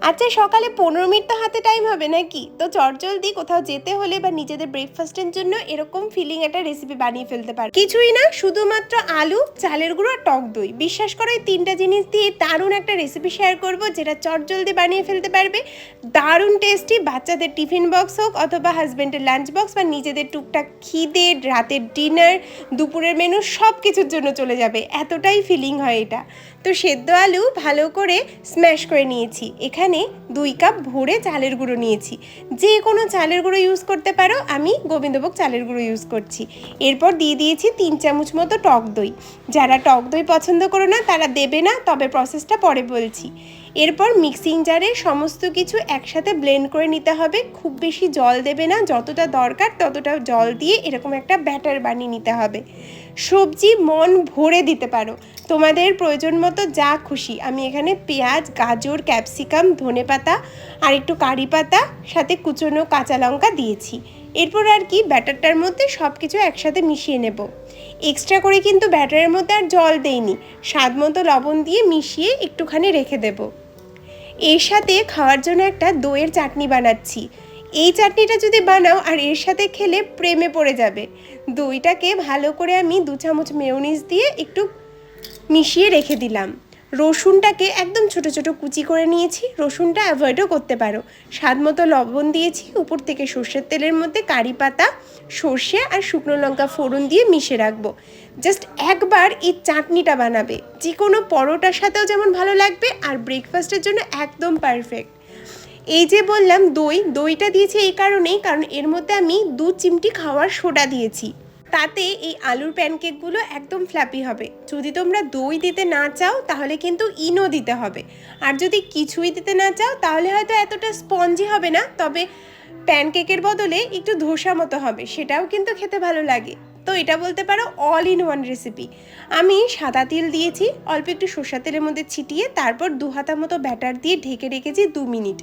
আচ্ছা সকালে পনেরো মিনিট তো হাতে টাইম হবে নাকি? তো চটজলদি কোথাও যেতে হলে বা নিজেদের ব্রেকফাস্টের জন্য এরকম ফিলিং একটা রেসিপি বানিয়ে ফেলতে পারো। কিছুই না, শুধুমাত্র আলু, চালের গুঁড়ো আর টক দই। বিশ্বাস করো, এই তিনটা জিনিস দিয়ে দারুণ একটা রেসিপি শেয়ার করব যেটা চটজলদি বানিয়ে ফেলতে পারবে। দারুণ টেস্টি বাচ্চাদের টিফিন বক্স হোক অথবা হাজব্যান্ডের লাঞ্চ বক্স বা নিজেদের টুকটাক খিদে রাতের ডিনার দুপুরের মেনু সব কিছুর জন্য চলে যাবে। এতটাই ফিলিং হয় এটা। তো সেদ্ধ আলু ভালো করে স্ম্যাশ করে নিয়েছি। এখানে দুই কাপ ভরে চালের গুঁড়ো নিয়েছি। যে কোনো চালের গুঁড়ো ইউজ করতে পারো, আমি গোবিন্দভোগ চালের গুঁড়ো ইউজ করছি। এরপর দিয়ে দিয়েছি তিন চামচ মতো টক দই। যারা টক দই পছন্দ করো না, তারা দেবে না, তবে প্রসেসটা পরে বলছি। এরপর মিক্সিং জারে সমস্ত কিছু একসাথে ব্লেন্ড করে নিতে হবে। খুব বেশি জল দেবে না, যতটা দরকার ততটা জল দিয়ে এরকম একটা ব্যাটার বানিয়ে নিতে হবে। সবজি মন ভরে দিতে পারো। তোমাদের প্রয়োজন মতো যা খুশি। আমি এখানে পেঁয়াজ, গাজর ক্যাপসিকাম ধনেপাতা আর একটু কারি পাতা, সাথে কুচনো কাঁচা লঙ্কা দিয়েছি। এরপর আর কি ব্যাটারটার মধ্যে সব কিছু একসাথে মিশিয়ে নেব। এক্সট্রা করে কিন্তু ব্যাটারের মধ্যে আর জল দেইনি। স্বাদ মতো লবণ দিয়ে মিশিয়ে একটুখানি রেখে দেবো। এর সাথে খাওয়ার জন্য একটা দইয়ের চাটনি বানাচ্ছি। এই চাটনিটা যদি বানাও আর এর সাথে খেলে প্রেমে পড়ে যাবে। দইটাকে ভালো করে আমি দু চামচ মেয়নিজ দিয়ে একটু মিশিয়ে রেখে দিলাম। রসুনটাকে একদম ছোট ছোট কুচি করে নিয়েছি। রসুনটা অ্যাভয়েডও করতে পারো। স্বাদ মতো লবণ দিয়েছি, উপর থেকে সর্ষের তেলের মধ্যে কারি পাতা, সর্ষে আর শুকনো লঙ্কা ফোড়ন দিয়ে মিশে রাখব। জাস্ট একবার এই চাটনিটা বানাবে। যে কোনো পরোটার সাথেও যেমন ভালো লাগবে আর ব্রেকফাস্টের জন্য একদম পারফেক্ট এই যে বললাম দই, দইটা দিয়েছি এই কারণেই, কারণ এর মধ্যে আমি দু চিমটি খাওয়ার সোডা দিয়েছি। তাতে এই আলুর প্যানকেকগুলো একদম ফ্ল্যাপি হবে। যদি তোমরা দই দিতে না চাও, তাহলে কিন্তু ইনো দিতে হবে। আর যদি কিছুই দিতে না চাও, তাহলে হয়তো এতটা স্পঞ্জি হবে না, তবে প্যানকেকের বদলে একটু ধোসা মতো হবে, সেটাও কিন্তু খেতে ভালো লাগে। তো এটা বলতে পারো অল ইন ওয়ান রেসিপি আমি সাদা তেল দিয়েছি, অল্প একটু সর্ষা তেলের মধ্যে ছিটিয়ে, তারপর দু হাতা মতো ব্যাটার দিয়ে ঢেকে রেখেছি দু মিনিট।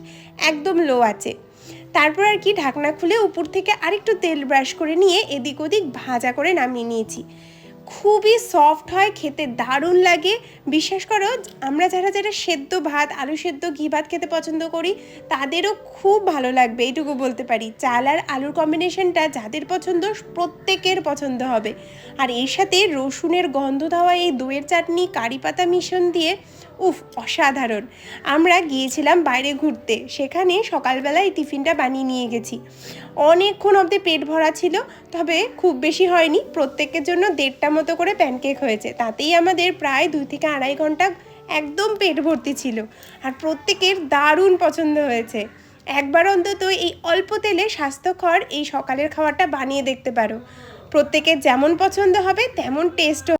একদম লো আছে। তারপর আর কি ঢাকনা খুলে উপর থেকে আরেকটু তেল ব্রাশ করে নিয়ে এদিক ওদিক ভাজা করে নামিয়ে নিয়েছি। খুবই সফট হয়, খেতে দারুণ লাগে। বিশ্বাস করো, আমরা যারা যারা সেদ্ধ ভাত, আলু সেদ্ধ, ঘি ভাত খেতে পছন্দ করি, তাদেরও খুব ভালো লাগবে, এইটুকু বলতে পারি। চাল আর আলুর কম্বিনেশনটা যাদের পছন্দ, প্রত্যেকের পছন্দ হবে। আর এর সাথে রসুনের গন্ধ দেওয়া এই দইয়ের চাটনি, কারি পাতা মিশ্রণ দিয়ে উফ, অসাধারণ। আমরা গিয়েছিলাম বাইরে ঘুরতে। সেখানে সকালবেলায় টিফিনটা বানিয়ে নিয়ে গেছি। অনেকক্ষণ অবধি পেট ভরা ছিল, তবে খুব বেশি হয়নি। প্রত্যেকের জন্য দেড়টা মতো করে প্যানকেক হয়েছে। তাতেই আমাদের প্রায় দুই থেকে আড়াই ঘণ্টা একদম পেট ভর্তি ছিল। আর প্রত্যেকের দারুণ পছন্দ হয়েছে। একবার অন্তত এই অল্প তেলে স্বাস্থ্যকর এই সকালের খাবারটা বানিয়ে দেখতে পারো। প্রত্যেকের যেমন পছন্দ হবে, তেমন টেস্টও